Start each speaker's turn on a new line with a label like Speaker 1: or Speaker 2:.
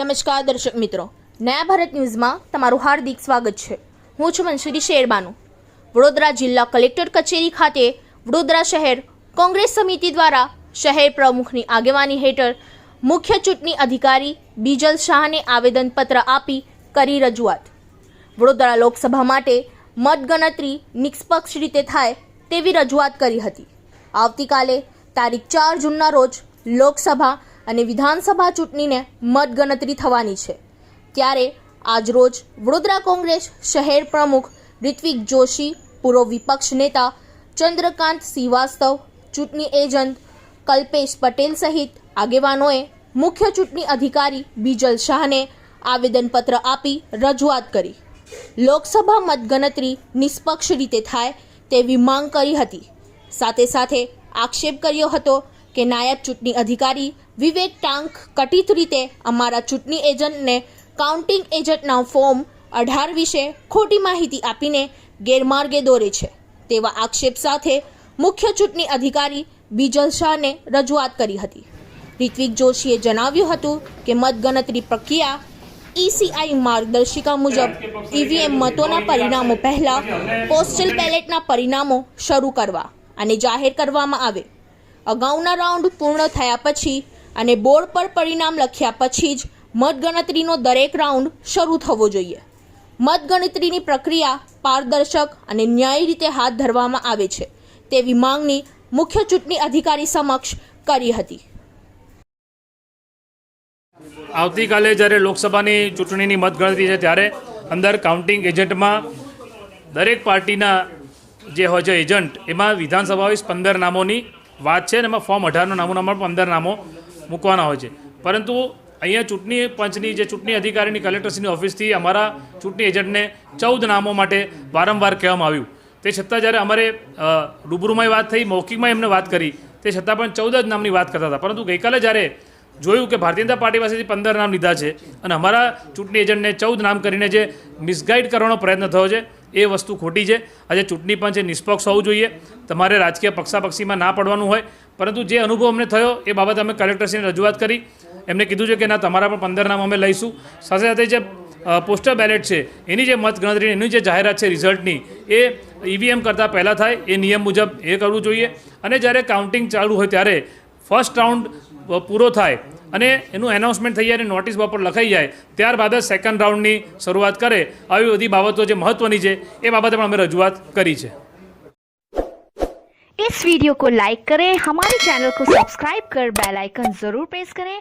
Speaker 1: નમસ્કાર દર્શક મિત્રો. નયા ભારત ન્યૂઝમાં તમારું હાર્દિક સ્વાગત છે. હું છું મનસુરી શેરબાનુ. વડોદરા જિલ્લા કલેક્ટર કચેરી ખાતે વડોદરા શહેર કોંગ્રેસ સમિતિ દ્વારા શહેર પ્રમુખની આગેવાની હેઠળ મુખ્ય ચૂંટણી અધિકારી બીજલ શાહને આવેદનપત્ર આપી કરી રજૂઆત. વડોદરા લોકસભા માટે મતગણતરી નિષ્પક્ષ રીતે થાય તેવી રજૂઆત કરી હતી. આવતીકાલે તારીખ ચાર જૂનના રોજ લોકસભા અને વિધાનસભા ચૂંટણીને મતગણતરી થવાની છે. ત્યારે આજરોજ વડોદરા કોંગ્રેસ શહેર પ્રમુખ રિત્વિક જોશી, પૂર્વ વિપક્ષ નેતા ચંદ્રકાંત શ્રીવાસ્તવ, ચૂંટણી એજન્ટ કલ્પેશ પટેલ સહિત આગેવાનોએ મુખ્ય ચૂંટણી અધિકારી બીજલ શાહને આવેદનપત્ર આપી રજૂઆત કરી. લોકસભા મતગણતરી નિષ્પક્ષ રીતે થાય તેવી માંગ કરી હતી. સાથે સાથે આક્ષેપ કર્યો હતો કે નાયબ ચૂંટણી અધિકારી વિવેક ટાંક કટિત રીતે અમારા ચૂંટણી એજન્ટને કાઉન્ટિંગ એજન્ટના ફોર્મ અઢાર વિશે ખોટી માહિતી આપીને ગેરમાર્ગે દોરે છે. તેવા આક્ષેપ સાથે મુખ્ય ચૂંટણી અધિકારી બીજલ શાહને રજૂઆત કરી હતી. રિત્વિક જોશીએ જણાવ્યું હતું કે મતગણતરી પ્રક્રિયા ઈસીઆઈ માર્ગદર્શિકા મુજબ ઈવીએમ મતોના પરિણામો પહેલાં પોસ્ટલ બેલેટના પરિણામો શરૂ કરવા અને જાહેર કરવામાં આવે. અગાઉના રાઉન્ડ પૂર્ણ થયા પછી અને બોર્ડ પર પરિણામ લખ્યા પછી જ મતગણતરીનો દરેક રાઉન્ડ શરૂ થવો જોઈએ. મતગણતરીની પ્રક્રિયા પારદર્શક અને ન્યાયી રીતે હાથ ધરવામાં આવે છે. તેવી માંગણી મુખ્ય ચૂંટણી અધિકારી સમક્ષ કરી હતી.
Speaker 2: આવતીકાલે જ્યારે લોકસભાની ચૂંટણીની મતગણતરી છે ત્યારે અંદર કાઉન્ટિંગ એજન્ટમાં દરેક પાર્ટીના જે હોય છે એજન્ટ એમાં વિધાનસભા વીસ પંદર નામોની વાત છે ને એમાં ફોર્મ અઢારનો નામોનામાં પણ પંદર નામો મૂકવાના હોય છે. પરંતુ અહીંયા ચૂંટણી પંચની, જે ચૂંટણી અધિકારીની કલેક્ટરશ્રીની ઓફિસથી અમારા ચૂંટણી એજન્ટને ચૌદ નામો માટે વારંવાર કહેવામાં આવ્યું. તે છતાં જ્યારે અમારે રૂબરૂમાંય રૂબરૂમાં વાત થઈ, મૌખિકમાં એમને વાત કરી, તે છતાં પણ ચૌદ જ નામની વાત કરતા હતા. પરંતુ ગઈકાલે જ્યારે જોયું કે ભારતીય જનતા પાર્ટી પાસેથી પંદર નામ લીધા છે અને અમારા ચૂંટણી એજન્ટને ચૌદ નામ કરીને જે મિસગાઈડ કરવાનો પ્રયત્ન થયો છે એ વસ્તુ ખોટી છે. આજે ચૂંટણી પંચ એ નિષ્પક્ષ હોવું જોઈએ. તમારે રાજકીય પક્ષાપક્ષીમાં ના પડવાનું હોય. પરંતુ જે અનુભવ અમને થયો, એ બાબત અમે કલેક્ટરશ્રીને રજૂઆત કરી. એમને કીધું છે કે ના, તમારા પણ પંદર નામ અમે લઈશું. સાથે સાથે જે પોસ્ટર બેલેટ છે, એની જે મત ગણતરી એની જે જાહેરાત છે રિઝલ્ટની, એ ઈવીએમ કરતાં પહેલાં થાય, એ નિયમ મુજબ એ કરવું જોઈએ. અને જ્યારે કાઉન્ટિંગ ચાલુ હોય ત્યારે ફર્સ્ટ રાઉન્ડ પૂરો થાય અને એનું એનાઉન્સમેન્ટ થઈ જાય અને નોટિસ બોર્ડ પર લખાઈ જાય ત્યારબાદ જ સેકન્ડ રાઉન્ડની શરૂઆત કરે આવી બધી બાબતો જે મહત્ત્વની છે એ બાબતે પણ અમે રજૂઆત કરી છે
Speaker 3: इस वीडियो को लाइक करें हमारे चैनल को सब्सक्राइब कर बेल आइकन जरूर प्रेस करें